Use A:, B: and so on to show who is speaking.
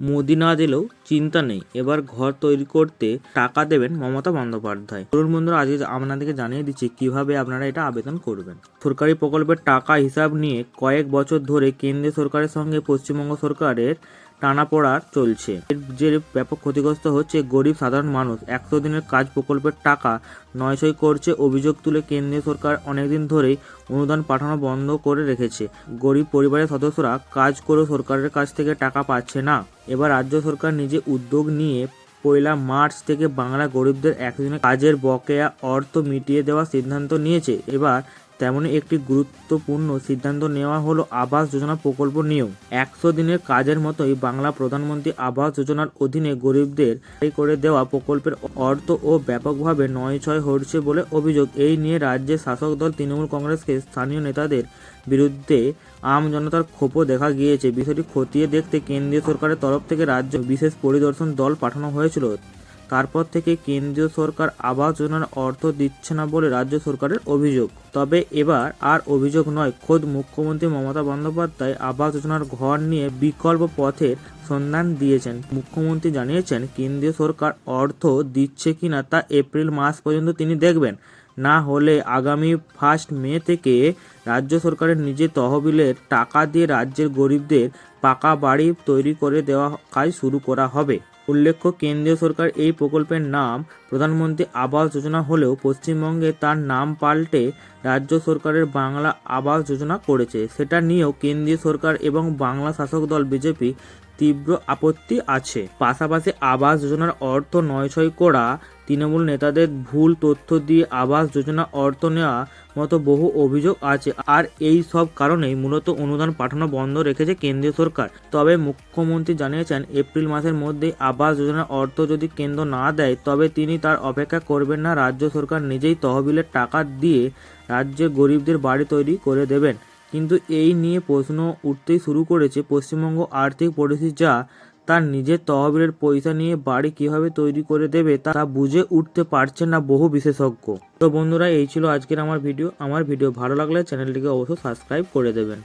A: মোদি না দিলেও চিন্তা নেই। এবার ঘর তৈরি করতে টাকা দেবেন মমতা বন্দ্যোপাধ্যায়। তরুণ বন্ধুরা আজকে আপনাদেরকে জানিয়ে দিচ্ছি কীভাবে আপনারা এটা আবেদন করবেন। সরকারি প্রকল্পের টাকা হিসাব নিয়ে কয়েক বছর ধরে কেন্দ্রীয় সরকারের সঙ্গে পশ্চিমবঙ্গ সরকারের টানাপোড়া চলছে। এর যে ব্যাপক ক্ষতিগ্রস্ত হচ্ছে গরিব সাধারণ মানুষ। একশো দিনের কাজ প্রকল্পের টাকা নয়ছয় করছে অভিযোগ তুলে কেন্দ্রীয় সরকার অনেকদিন ধরেই অনুদান পাঠানো বন্ধ করে রেখেছে। গরিব পরিবারের সদস্যরা কাজ করেও সরকারের কাছ থেকে টাকা পাচ্ছে না। এবার রাজ্য সরকার নিজে উদ্যোগ নিয়ে পয়লা মার্চ থেকে বাংলা গরিবদের একদিনে কাজের বকেয়া অর্থ মিটিয়ে দেওয়ার সিদ্ধান্ত নিয়েছে। এবার তেমনই একটি গুরুত্বপূর্ণ সিদ্ধান্ত নেওয়া হলো আবাস যোজনা প্রকল্প নিয়েও একশো দিনের কাজের মতোই বাংলা প্রধানমন্ত্রী আবাস যোজনার অধীনে গরিবদের করে দেওয়া প্রকল্পের অর্থ ও ব্যাপকভাবে নয় ছয় হচ্ছে বলে অভিযোগ। এই নিয়ে রাজ্যের শাসক দল তৃণমূল কংগ্রেসকে স্থানীয় নেতাদের বিরুদ্ধে আম জনতার ক্ষোভও দেখা গিয়েছে। বিষয়টি খতিয়ে দেখতে কেন্দ্রীয় সরকারের তরফ থেকে রাজ্য বিশেষ পরিদর্শন দল পাঠানো হয়েছিল। তারপর থেকে কেন্দ্রীয় সরকার আবাস যোজনার অর্থ দিচ্ছে না বলে রাজ্য সরকারের অভিযোগ। তবে এবার আর অভিযোগ নয়, খোদ মুখ্যমন্ত্রী মমতা বন্দ্যোপাধ্যায় আবাস যোজনার ঘর নিয়ে বিকল্প পথের সন্ধান দিয়েছেন। মুখ্যমন্ত্রী জানিয়েছেন, কেন্দ্রীয় সরকার অর্থ দিচ্ছে কিনা তা এপ্রিল মাস পর্যন্ত তিনি দেখবেন। না হলে আগামী ফার্স্ট মে থেকে রাজ্য সরকারের নিজের তহবিলের টাকা দিয়ে রাজ্যের গরিবদের পাকা বাড়ি তৈরি করে দেওয়া কাজ শুরু করা হবে। উল্লেখ্য, কেন্দ্রীয় সরকার এই প্রকল্পের নাম প্রধানমন্ত্রী আবাস যোজনা হলেও পশ্চিমবঙ্গে তার নাম পাল্টে রাজ্য সরকারের বাংলা আবাস যোজনা করেছে। সেটা নিয়েও কেন্দ্রীয় সরকার এবং বাংলা শাসক দল বিজেপি তীব্র আপত্তি আছে। পাশাপাশি আবাস যোজনার অর্থ নয় ছয় করা তৃণমূল নেতাদের ভুল তথ্য দিয়ে আবাস যোজনা অর্থ নেওয়া মতো বহু অভিযোগ আছে। আর এই সব কারণেই মূলত অনুদান পাঠানো বন্ধ রেখেছে কেন্দ্রীয় সরকার। তবে মুখ্যমন্ত্রী জানিয়েছেন, এপ্রিল মাসের মধ্যেই আবাস যোজনার অর্থ যদি কেন্দ্র না দেয়, তবে তিনি তার অপেক্ষা করবেন না, রাজ্য সরকার নিজেই তহবিলের টাকা দিয়ে রাজ্যে গরিবদের বাড়ি তৈরি করে দেবেন। কিন্তু এই নিয়ে প্রশ্ন উঠতেই শুরু করেছে পশ্চিমবঙ্গ আর্থিক পরিস্থিতি যা তার নিজের তহবিলের পয়সা নিয়ে বাড়ি কীভাবে তৈরি করে দেবে তা বুঝে উঠতে পারছে না বহু বিশেষজ্ঞ। তো বন্ধুরা, এই ছিল আজকের আমার ভিডিও। আমার ভিডিও ভালো লাগলে চ্যানেলটিকে অবশ্যই সাবস্ক্রাইব করে দেবেন।